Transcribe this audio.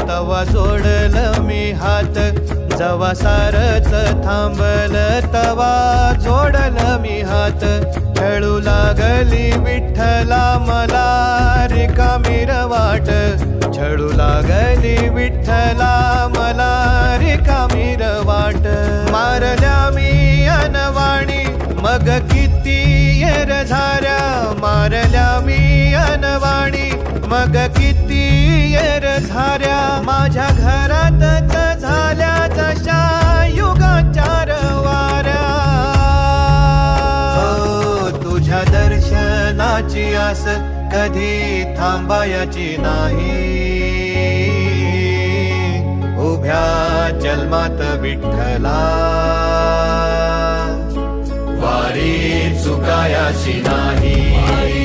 तवा जोडल मी हात. जवा सारच थांबल तवा जोडल मी हात. खेळू लागली विठ्ठला मला रिकामी वाट. छळू लागली विठ्ठला मला रिकामी वाट. मारल्या मी अनवाणी मग किती येर झाऱ्या मारल्या मी अनवाणी मग किती येर झाऱ्या माझ्या घरातच झाल्या जशा युगाचार वाऱ्या हो, तुझ्या दर्शनाची आस कधी थांबायची नाही. उभ्या जन्मात विठ्ठला. वारी चुकायाची नाही.